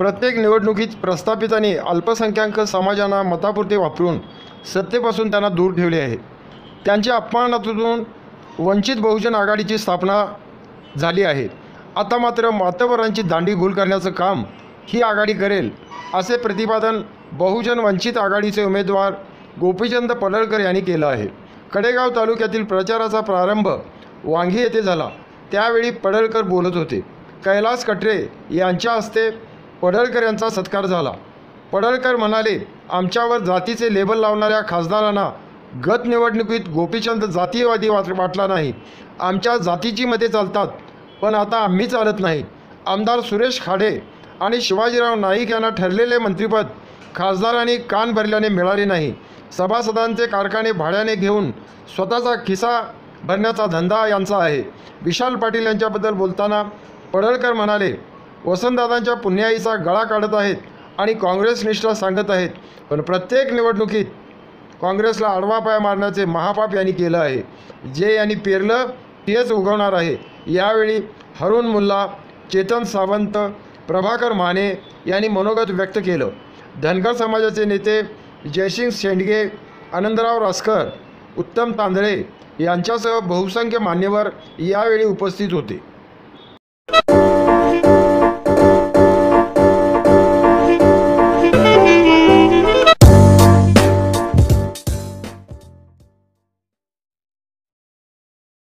प्रत्येक निवडणुकीत प्रस्थापितांनी अल्पसंख्याक समाजांना मतापुरते वापरून सत्तेपासून त्यांना दूर ठेवले आहे. त्यांच्या अपमानातून वंचित बहुजन आघाडीची स्थापना झाली आहे. आता मात्र मातवरांची दांडी गुल करण्याचं काम ही आघाडी करेल असे प्रतिपादन बहुजन वंचित आघाडीचे उमेदवार गोपीचंद पडळकर यांनी केलं आहे. कडेगाव तालुक्यातील प्रचाराचा प्रारंभ वांगी येथे झाला. त्यावेळी पडळकर बोलत होते. कैलास कटरे यांच्या हस्ते पडळकर यांचा सत्कार झाला. पडळकर म्हणाले आमच्यावर जातीचे लेबल लावणाऱ्या खासदारांना गत निवडणुकीत गोपीचंद जातीयवादी वाट वाटला नाही. आमच्या जातीची मते चालतात पण आता आम्ही चालत नाही. आमदार सुरेश खाडे आणि शिवाजीराव नाईक यांना ठरलेले मंत्रिपद खासदारांनी कान भरल्याने मिळाले नाही. सभासदांचे कारखाने भाड्याने घेऊन स्वतःचा खिसा भरण्याचा धंदा यांचा आहे. विशाल पाटील यांच्याबद्दल बोलताना पडळकर म्हणाले वसंतदादांच्या पुण्याईचा गळा काढत आहेत आणि काँग्रेस निष्ठा सांगत आहेत. पण प्रत्येक निवडणुकीत काँग्रेसला आडवा पाय मारण्याचे महापाप यांनी केलं आहे. जे यांनी पेरलं तेच उगवणार आहे. यावेळी हरुण मुल्ला चेतन सावंत प्रभाकर माने यांनी मनोगत व्यक्त केलं. धनगर समाजाचे नेते जयसिंग शेंडगे आनंदराव रासकर उत्तम तांदळे यांच्यासह बहुसंख्य मान्यवर यावेळी उपस्थित होते.